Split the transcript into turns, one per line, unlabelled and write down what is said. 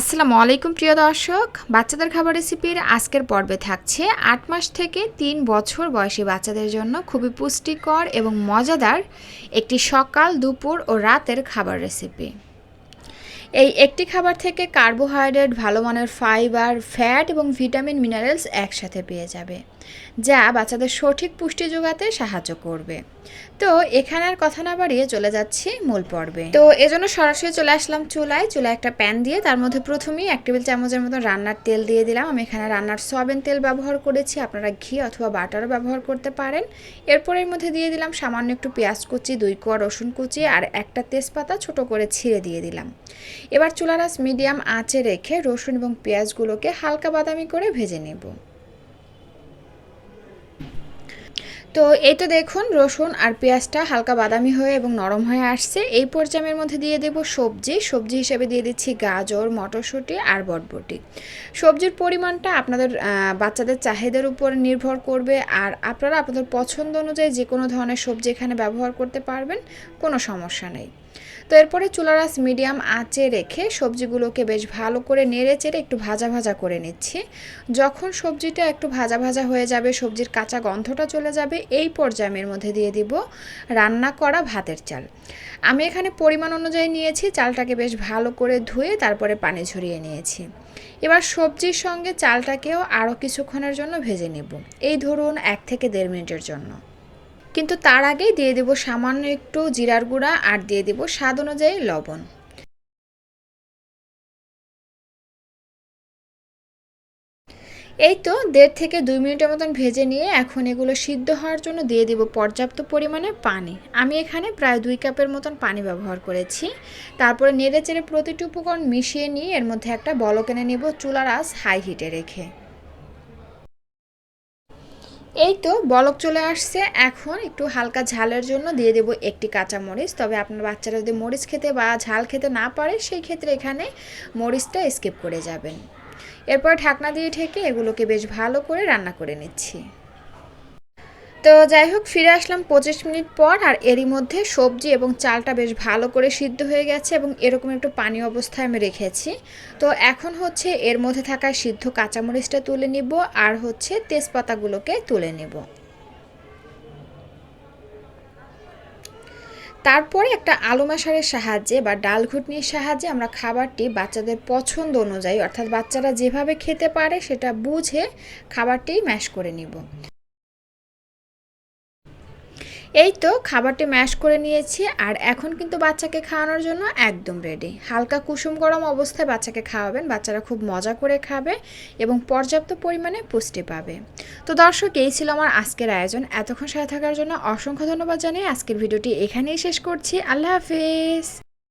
আসসালামু আলাইকুম, প্রিয় দর্শক। বাচ্চাদের খাবার রেসিপির আজকের পর্বে থাকছে আট মাস থেকে তিন বছর বয়সী বাচ্চাদের জন্য খুবই পুষ্টিকর এবং মজাদার একটি সকাল, দুপুর ও রাতের খাবার রেসিপি। এই একটি খাবার থেকে কার্বোহাইড্রেট, ভালো মানের ফাইবার, ফ্যাট এবং ভিটামিন, মিনারেলস একসাথে পেয়ে যাবে, যা বাচ্চাদের সঠিক পুষ্টি যোগাতে সাহায্য করবে। তো এখানে আর কথা না বাড়িয়ে চলে যাচ্ছি মূল পর্বে। তো এজন্য সরাসরি চলে আসলাম চুলায়। চুলায় একটা প্যান দিয়ে তার মধ্যে প্রথমেই এক টেবিল চামচের মতো রান্নার তেল দিয়ে দিলাম। আমি এখানে রান্নার সয়াবিন তেল ব্যবহার করেছি। আপনারা ঘি অথবা বাটারও ব্যবহার করতে পারেন। এরপর এর মধ্যে দিয়ে দিলাম সামান্য একটু পেঁয়াজ কুচি, দুই কোয়া রসুন কুচি আর একটা তেজপাতা ছোট করে ছিঁড়ে দিয়ে দিলাম। এবার চুলারাস মিডিয়াম আঁচে রেখে রসুন এবং পেঁয়াজগুলোকে হালকা বাদামি করে ভেজে নেব। তো এই তো দেখুন, রসুন আর পেঁয়াজটা হালকা বাদামি হয়ে এবং নরম হয়ে আসছে। এই পর্যায়ের মধ্যে দিয়ে দেব সবজি। সবজি হিসেবে দিয়ে দিচ্ছি গাজর, মটরশুঁটি আর বটবটি। সবজির পরিমাণটা আপনাদের বাচ্চাদের চাহিদার উপর নির্ভর করবে আর আপনারা আপনাদের পছন্দ অনুযায়ী যে কোনো ধরনের সবজি এখানে ব্যবহার করতে পারবেন, কোনো সমস্যা নেই। তো এরপরে চুলারাস মিডিয়াম আঁচে রেখে সবজিগুলোকে বেশ ভালো করে নেড়ে চেড়ে একটু ভাজা ভাজা করে নিচ্ছি। যখন সবজিটা একটু ভাজা ভাজা হয়ে যাবে, সবজির কাঁচা গন্ধটা চলে যাবে, এই পর্যায়ের মধ্যে দিয়ে দিব রান্না করা ভাতের চাল। আমি এখানে পরিমাণ অনুযায়ী নিয়েছি, চালটাকে বেশ ভালো করে ধুয়ে তারপরে পানি ঝরিয়ে নিয়েছি। এবার সবজির সঙ্গে চালটাকেও আরও কিছুক্ষণের জন্য ভেজে নেব। এই ধরুন এক থেকে দেড় মিনিটের জন্য। কিন্তু তার আগেই দিয়ে দেব সামান্য একটু জিরার গুঁড়া আর দিয়ে দেব স্বাদ অনুযায়ী লবণ। এই তো দেড় থেকে দুই মিনিটের মতন ভেজে নিয়ে এখন এগুলো সিদ্ধ হওয়ার জন্য দিয়ে দিব পর্যাপ্ত পরিমাণে পানি। আমি এখানে প্রায় দুই কাপের মতন পানি ব্যবহার করেছি। তারপরে নেড়ে চেড়ে প্রতিটি উপকরণ মিশিয়ে নিয়ে এর মধ্যে একটা বলক এনে নেব চুলার আস হাই হিটে রেখে। এই তো বলক চলে আসছে। এখন একটু হালকা ঝালের জন্য দিয়ে দেব একটি কাঁচা মরিচ তবে আপনার বাচ্চারা যদি মরিচ খেতে বা ঝাল খেতে না পারে, সেই ক্ষেত্রে এখানে মরিচটা স্কিপ করে যাবেন। এরপর ঢাকনা দিয়ে ঠেকে এগুলোকে বেশ ভালো করে রান্না করে নিচ্ছি। তো যাই হোক, ফিরে আসলাম পঁচিশ মিনিট পর আর এরই মধ্যে সবজি এবং চালটা বেশ ভালো করে সিদ্ধ হয়ে গেছে এবং এরকম একটু পানি অবস্থায় আমি রেখেছি। তো এখন হচ্ছে এর মধ্যে থাকা সিদ্ধ কাঁচামরিচটা তুলে নিব আর হচ্ছে তেজপাতাগুলোকে তুলে নেব। তারপরে একটা আলু মাসারের সাহায্যে বা ডাল ঘুটনির সাহায্যে আমরা খাবারটি বাচ্চাদের পছন্দ অনুযায়ী, অর্থাৎ বাচ্চারা যেভাবে খেতে পারে সেটা বুঝে খাবারটি ম্যাশ করে নিব। এই তো খাবারটি ম্যাশ করে নিয়েছি আর এখন কিন্তু বাচ্চাকে খাওয়ানোর জন্য একদম রেডি হালকা কুসুম গরম অবস্থায় বাচ্চাকে খাওয়াবেন, বাচ্চারা খুব মজা করে খাবে এবং পর্যাপ্ত পরিমাণে পুষ্টি পাবে। তো দর্শক, এই ছিল আমার আজকের আয়োজন। এতক্ষণ সাথে থাকার জন্য অসংখ্য ধন্যবাদ জানিয়ে আজকের ভিডিওটি এখানেই শেষ করছি। আল্লাহ হাফেজ।